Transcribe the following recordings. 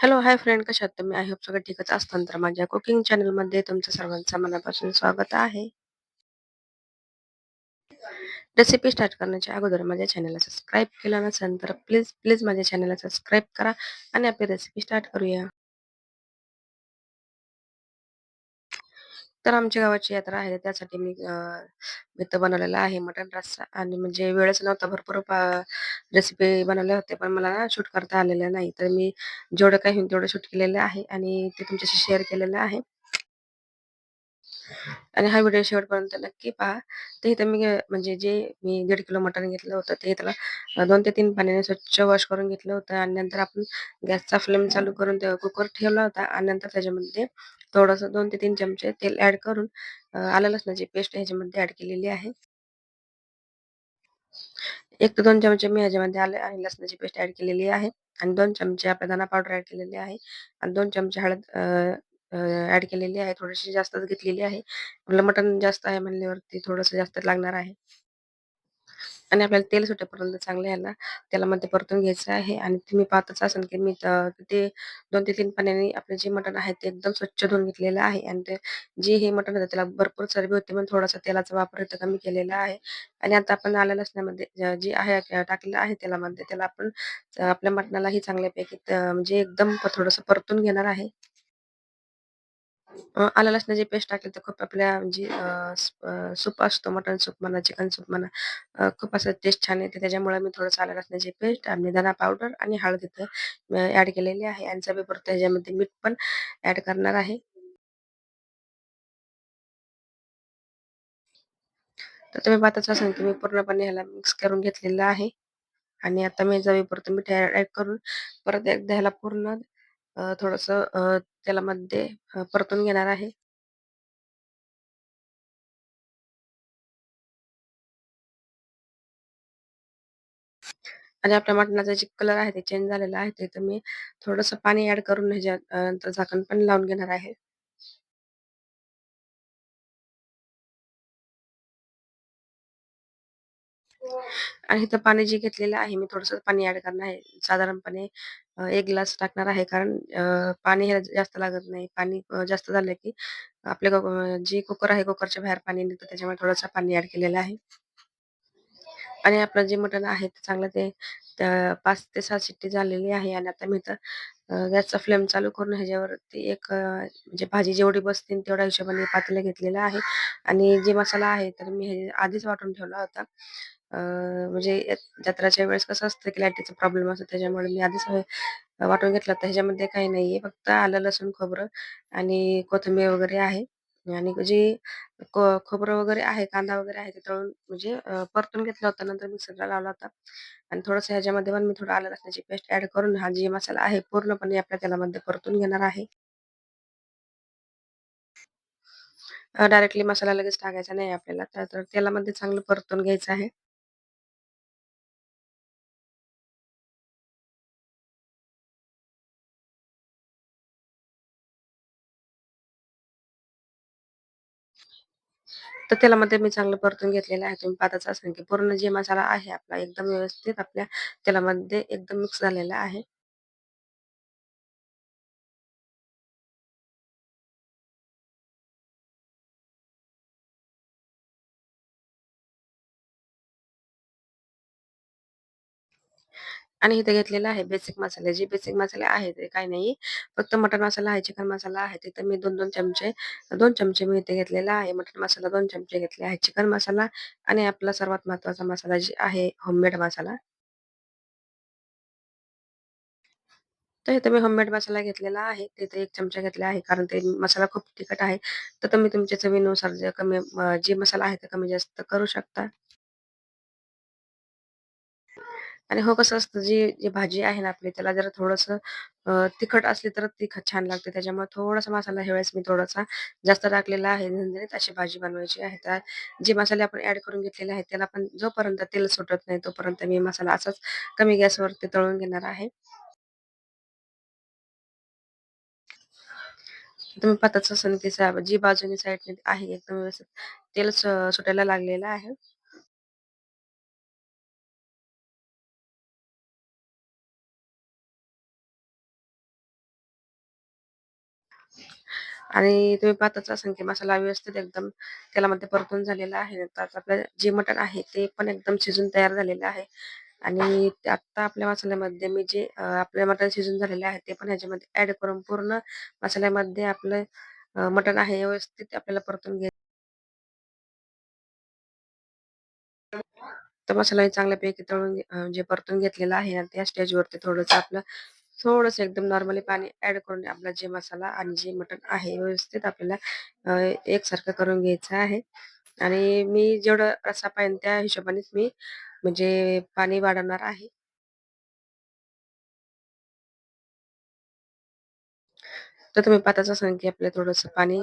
Hello, hi friend कशा आहात तुम्ही? आय होप सगळं ठीकच असताल. तर माझ्या कुकिंग चॅनलमध्ये तुमचं सर्वांचं मनापासून स्वागत आहे. रेसिपी स्टार्ट करण्याच्या अगोदर माझ्या चॅनलला सबस्क्राईब केलं नसेल तर प्लीज, प्लीज माझ्या चॅनलला सबस्क्राईब करा आणि आपली रेसिपी स्टार्ट करूया. तर आमच्या गावाची यात्रा आहे त्यासाठी मी अ, बेत बनवलेला आहे मटण रस्सा आणि म्हणजे वेळच नव्हता भरपूर रेसिपी बनवल्या होत्या पण मला शूट करता आलेलं नाही. तर मी जेवढं काही होईल तेवढं शूट केलेलं आहे आणि ते तुमच्याशी शेअर केलेलं आहे. आणि हा व्हिडिओ शेवटपर्यंत नक्की पहा. तर इथं मी म्हणजे जे मी दीड किलो मटण घेतलं होतं ते त्याला दोन ते तीन पाण्याने स्वच्छ वॉश करून घेतलं होतं आणि नंतर आपण गॅसचा फ्लेम चालू करून ते कुकर ठेवला होता आणि नंतर त्याच्यामध्ये थोडंसं दोन ते तीन चमचे तेल ऍड करून आलं लसणाची पेस्ट ह्याच्यामध्ये ऍड केलेली आहे. एक ते दोन चमचे मी ह्याच्यामध्ये आले आणि लसणाची पेस्ट ऍड केलेली आहे आणि दोन चमचे आपला धना पावडर ऍड केलेली आहे आणि दोन चमचे हळद अ, ॲड केलेली आहे. थोडीशी जास्तच घेतलेली आहे. आपलं मटण जास्त आहे म्हणल्यावरती थोडंसं जास्त लागणार आहे. आणि आपल्याला तेल सुटेपर्यंत चांगलं ह्याला तेलामध्ये परतून घ्यायचं आहे आणि तुम्ही पाहतच असाल की मी ते 2 ते 3 पाण्याने आपलं जे मटण आहे ते एकदम स्वच्छ धुवून घेतलेलं आहे आणि ते जे हे मटण होतं त्याला भरपूर चरबी होती म्हणून थोडासा तेलाचा वापर इथं कमी केलेला आहे आणि आता आपण आलं लसणामध्ये जे आहे अ, टाकलेलं आहे तेलामध्ये त्याला आपण अ, आपल्या मटणालाही चांगल्यापैकी त म्हणजे एकदम थोडंसं परतून घेणार आहे. आला आलं लसणाची पेस्ट टाकली तर खूप आपल्या म्हणजे सूप असतो मटण सूप म्हणा, चिकन सूप म्हणा खूप असं टेस्ट छान येते. त्याच्यामुळे मी थोडंसं आलं लसणाची पेस्ट आणि धना पावडर आणि हळद इथं ॲड केलेली आहे आणि चवीपुरतं त्याच्यामध्ये मीठ पण ॲड करणार आहे. तर तुम्ही पाहताच असाल की मी पूर्णपणे ह्याला मिक्स करून घेतलेलं आहे आणि आता मी चवीपुरतं मीठ ॲड करून परत एकदा ह्याला पूर्ण अ, थोडंसं अ, तेलामध्ये अ, परतून घेणार आहे. आणि आपल्या मटणाचा जे कलर आहे ते चेंज झालेला आहे. ते तर मी थोडंसं पाणी ॲड करून ह्याच्यात अ, नंतर झाकण पण लावून घेणार आहे. आणि इथं पाणी जे घेतलेलं आहे मी थोडंसं पाणी ऍड करणार आहे. साधारणपणे अ, 1 ग्लास टाकणार आहे कारण अ, पाणी हे जास्त लागत नाही. पाणी अ, जास्त झालं की आपल्या अ, जे कुकर आहे कुकरच्या बाहेर पाणी निघतं त्याच्यामुळे थोडंसं पाणी ऍड केलेलं आहे. आणि आपलं जे मटण आहे ते चांगलं ते पाच ते सहा शिट्टी झालेली आहे आणि आता मी तर गॅसचा फ्लेम चालू करून ह्याच्यावरती एक अ, म्हणजे भाजी जेवढी बसतील तेवढ्या हिशोबाने पातेलं घेतलेलं आहे आणि जे मसाला आहे तर मी हे आधीच वाटून ठेवला होता. अ, म्हणजे जत्राच्या वेळेस कसं असतं की लाईटीचा प्रॉब्लेम असतो त्याच्यामुळे मी आधीच अ, वाटून घेतला होता. ह्याच्यामध्ये काही नाहीये फक्त आलं, लसूण, खोबरं आणि कोथिंबीर वगैरे आहे आणि जी ख खोबरं वगैरे आहे, कांदा वगैरे आहे ते तळून म्हणजे अ, परतून घेतला होता. नंतर मिक्सरला लावला होता आणि थोडंसं ह्याच्यामध्ये पण मी थोडं आलं लसणाची पेस्ट ऍड करून हा जे मसाला आहे पूर्णपणे आपल्या तेलामध्ये परतून घेणार आहे. डायरेक्टली मसाला लगेच टाकायचा नाही आपल्याला. तर तर तेलामध्ये चांगलं परतून घ्यायचं आहे. तर तेलामध्ये मी चांगलं परतून घेतलेलं आहे. तुम्ही पाहतच असाल की पूर्ण जे मसाला आहे आपला एकदम व्यवस्थित आपल्या तेलामध्ये एकदम मिक्स झालेला आहे. आणि इथे घेतलेलं आहे बेसिक मसाले. जे बेसिक मसाले आहेत ते काही नाही. फक्त मटन मसाला आहे, चिकन मसाला आहे. तिथं मी 2-2 चमचे दोन चमचे मी इथे घेतलेला आहे. मटन मसाला दोन चमचे घेतले आहे. चिकन मसाला आणि आपला सर्वात महत्त्वाचा मसाला जे आहे होममेड मसाला. तर इथे मी होममेड मसाला घेतलेला आहे. तिथे एक चमचा घेतला आहे. कारण ते मसाला खूप तिखट आहे. तर तुम्ही तुमच्या चवीनुसार जे कमी जे मसाला आहे ते कमी जास्त करू शकता. आणि हो कसं असतं जी जी भाजी आहे ना आपली त्याला जरा थोडंसं अ, तिखट असली तर ती ख छान लागते. त्याच्यामुळे थोडासा मसाला ह्यावेळेस मी थोडासा जास्त टाकलेला आहे. झणझणीत अशी भाजी बनवायची आहे. तर जे मसाले आपण ऍड करून घेतलेले आहेत त्याला पण जोपर्यंत तेल सुटत नाही तोपर्यंत मी मसाला असाच कमी गॅसवरती तळून घेणार आहे. तुम्ही पाहताच असाल की सा जी बाजूनी साईडने आहे एकदम व्यवस्थित तेल सुटायला लागलेलं आहे. आणि तुम्ही पाहतच असाल की मसाला व्यवस्थित एकदम तेलामध्ये परतून झालेला आहे. तर आपलं जे मटण आहे ते पण एकदम शिजून तयार झालेलं आहे. आणि आता आत्ता आपल्या मसाल्यामध्ये मी जे आपल्या आपलं मटण शिजून झालेले आहे ते पण ह्याच्यामध्ये ऍड करून पूर्ण मसाल्यामध्ये आपलं मटण आहे व्यवस्थित आपल्याला परतून घ्यायचं तर मसाला चांगल्यापैकी तळून जे परतून घेतलेला आहे आणि त्या स्टेजवरती थोडंसं आपलं थोडंसं एकदम नॉर्मली पाणी ऍड करून आपला जे मसाला आणि जे मटण आहे व्यवस्थित आपल्याला एकसारखं करून घ्यायचं आहे. आणि मी जेवढं रस्सा पाहिजे त्या हिशोबानेच मी म्हणजे पाणी वाढवणार आहे. तर तुम्ही पाहताच असाल की आपल्याला थोडंसं पाणी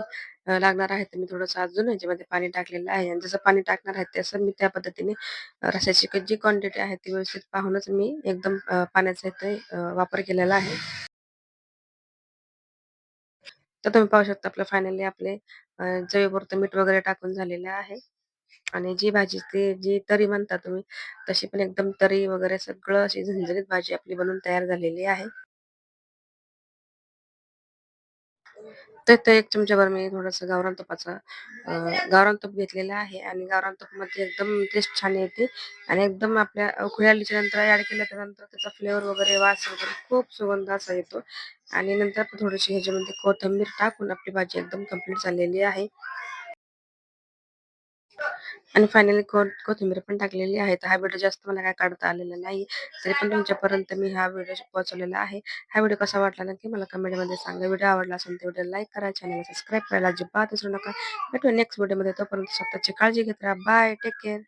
लागणार आहे. तर मी थोडंसं अजून ह्याच्यामध्ये पाणी टाकलेलं आहे आणि जसं पाणी टाकणार आहे तसं मी त्या पद्धतीने अ, जी क्वांटिटी आहे ती व्यवस्थित पाहूनच मी एकदम पाण्याचा इथे वापर केलेला आहे. तर तुम्ही पाहू शकता आपलं फायनली आपले अ, मीठ वगैरे टाकून झालेलं आहे. आणि जी भाजी ती जी तरी म्हणता तुम्ही, तशी पण एकदम तरी वगैरे सगळं अशी झणझणीत भाजी आपली बनवून तयार झालेली आहे. तर ते एक चमच्याभर मी थोडंसं गावरान तुपाचं अ, गावरान तूप घेतलेलं आहे आणि गावरान तुपामध्ये एकदम टेस्ट छान येते आणि एकदम आपल्या उकळी आलीच्या नंतर ॲड केल्याच्यानंतर त्याचा फ्लेवर वगैरे, वास वगैरे खूप सुगंध असा येतो आणि नंतर थोडीशी ह्याच्यामध्ये कोथिंबीर टाकून आपली भाजी एकदम कंप्लीट झालेली आहे. आणि फायनली को कोथिंबीर पण टाकलेली आहे. तर हा व्हिडिओ जास्त मला काय काढता आलेला नाही. तरी पण तुमच्यापर्यंत मी हा व्हिडिओ पोहोचवलेला आहे. हा व्हिडिओ कसा वाटला नक्की मला कमेंटमध्ये सांगा. व्हिडिओ आवडला असेल तर व्हिडिओ लाईक करा, चॅनलला सबस्क्राईब करायला अजिबात विसरू नका. भेटू नेक्स्ट व्हिडिओमध्ये. तोपर्यंत स्वतःची काळजी घेत राहा. बाय. Take care.